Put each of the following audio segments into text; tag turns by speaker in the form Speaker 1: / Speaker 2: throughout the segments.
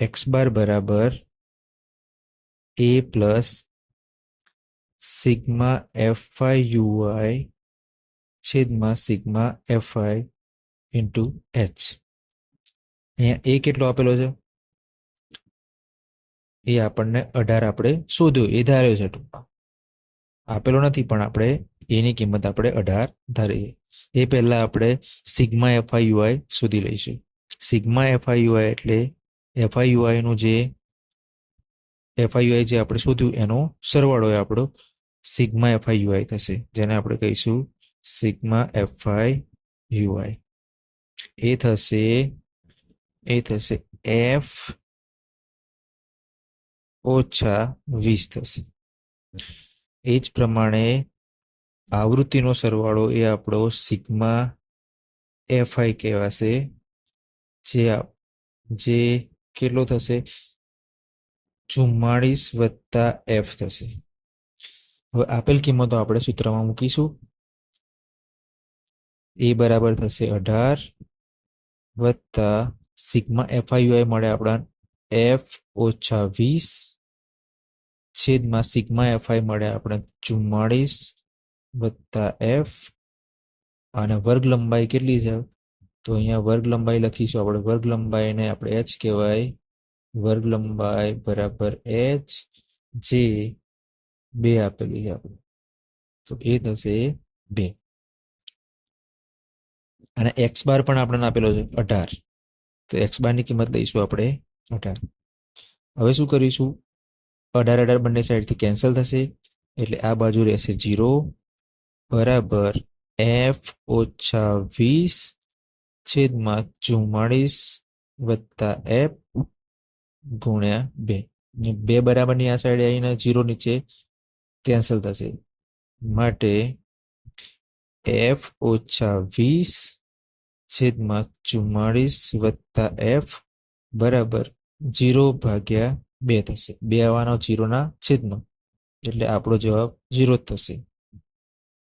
Speaker 1: X bar બરાબર A plus sigma F I U I છેદમાં sigma F I into H અહીંયા A કેટલો આપેલો છે? એ આપણને અઢાર આપણે શોધ્યો. એ ધાર્યો છે ટૂંકમાં. આપેલો નથી, પણ આપણે એની કિંમત આપણે અઢાર ધારી છે એ પહેલા આપણે સિગ્મા એફઆઈ યુઆઈ શોધી લઈશું. Sigma F I U I એટલે એફઆઈ યુઆઈ નું જે એફઆઈયુઆઈ જે આપણે શોધ્યું, એનો સરવાળો એ આપણો સિગ્મા એફઆઈ યુઆઈ થશે, જેને આપણે કહીશું સિગ્મા એફઆઈ યુઆઈ એ થશે એ થશે એફ ઓછા વીસ થશે. એ જ પ્રમાણે આવૃત્તિનો સરવાળો એ આપણો સિગ્મા એફઆઈ કહેવાશે, જે જે કેટલો થશે? ચુમ્માળીસ વત્તા એફ થશે. હવે આપેલ કિંમતો આપણે સૂત્રમાં મૂકીશું. એ બરાબર થશે અઢાર વત્તા સિગ્મા એફઆઈયુઆઈ મળે આપણા એફ ઓછા વીસ છેદમાં સિગ્મા એફઆઈ મળે આપણે ચુમ્માળીસ વત્તા એફ. અને વર્ગ લંબાઈ કેટલી છે? તો અહીંયા વર્ગ લંબાઈ લખીશું આપણે. વર્ગ લંબાઈને આપણે એચ કહેવાય. વર્ગ લંબાઈ બરાબર એચ જે બે આપેલી છે આપણે. તો એ થશે બે. અને એક્સ બાર પણ આપણને આપેલો છે અઢાર. તો એક્સ બારની કિંમત લઈશું આપણે અઢાર. હવે શું કરીશું? અઢાર અઢાર બંને સાઈડથી કેન્સલ થશે. એટલે આ બાજુ રહેશે જીરો બરાબર એફ ઓછા વીસ છેદમાં ચુમ્માળીસ વત્તા એફ ગુણ્યા બે. બે બરાબરની આ સાઈડે આવીને જીરો નીચે કેન્સલ થશે. માટે એફ ઓછા વીસ છેદમાં ચુમ્માળીસ વત્તા એફ બરાબર જીરો ભાગ્યા બે થશે. બે આવવાનો જીરોના છેદમાં. એટલે આપણો જવાબ જીરો થશે.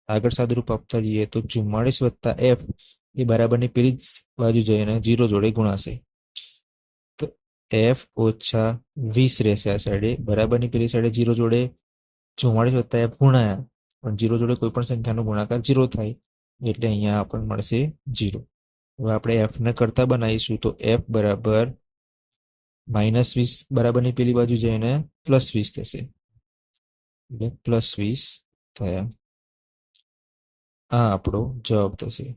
Speaker 1: આગળ સાદુરૂપ આપતા જઈએ તો ચુમ્માળીસ વત્તા એફ એ બરાબરની પેલી જ બાજુ જઈને જીરો જોડે ગુણાશે. તો એફ ઓછા વીસ રહેશે આ સાઈડે બરાબરની પેલી સાઈડે જીરો જોડે ચુમ્માળીસ વત્તા એફ ગુણાયા. પણ જીરો જોડે કોઈ પણ સંખ્યાનો ગુણાકાર જીરો થાય. એટલે અહીંયા આપણને મળશે જીરો. હવે આપણે એફને કરતા બનાવીશું તો એફ બરાબર માઇનસ વીસ બરાબરની પેલી બાજુ જઈને પ્લસ વીસ થશે. એટલે પ્લસ વીસ થયા. આ આપણો જવાબ થશે.